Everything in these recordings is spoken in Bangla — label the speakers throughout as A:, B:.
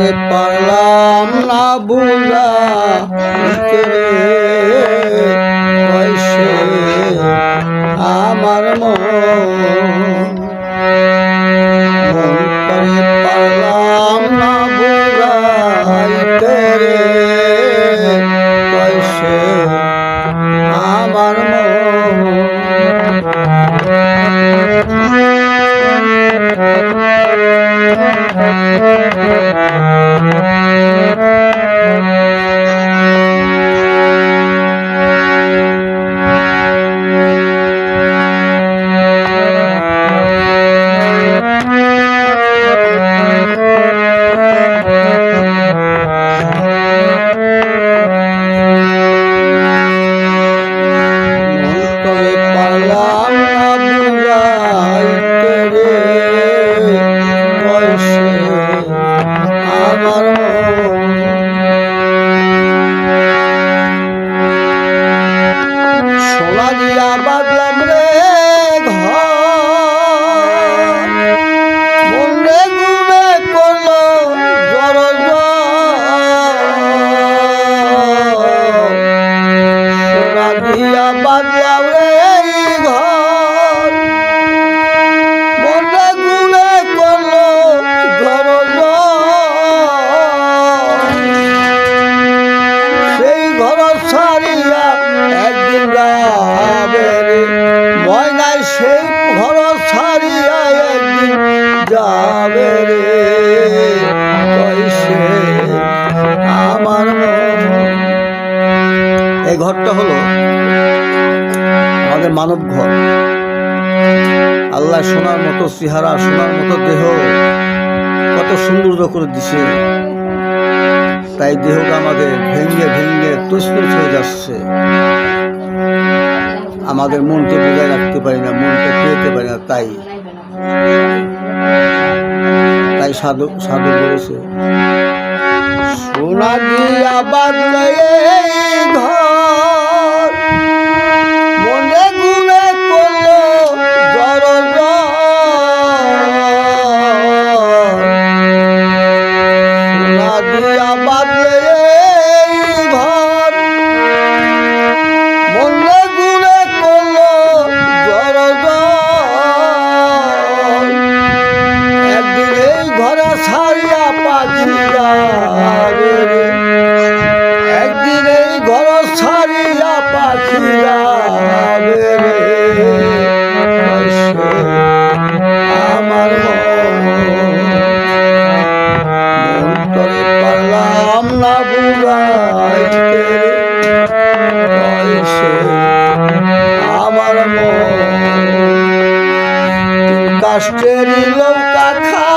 A: করে পারলাম না বুঝা আমাদের মানব ঘর। আল্লাহ সোনার মতো চেহারা, সোনার মতো দেহ, কত সৌন্দর্য করে দিছে। তাই দেহটা আমাদের ভেঙ্গে ভেঙ্গে তুসতুস হয়ে যাচ্ছে। আমাদের মনকে বোঝায় রাখতে পারি না, মনকে পেতে পারি না, তাই। তাই সাধু সাধু বলেছে, সোনা দিয়া বাদলে কইছে আমার কাষ্টের লৌকা খানি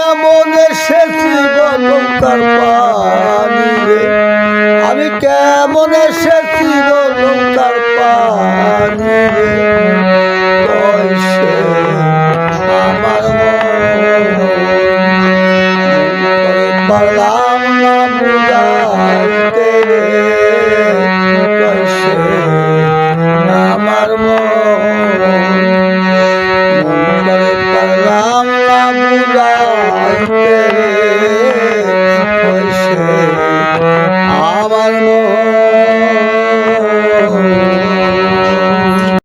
A: কেমন এসেছি নৌকার পানি রে। আমি কেমন এসেছি নৌকার পানি আমার মন।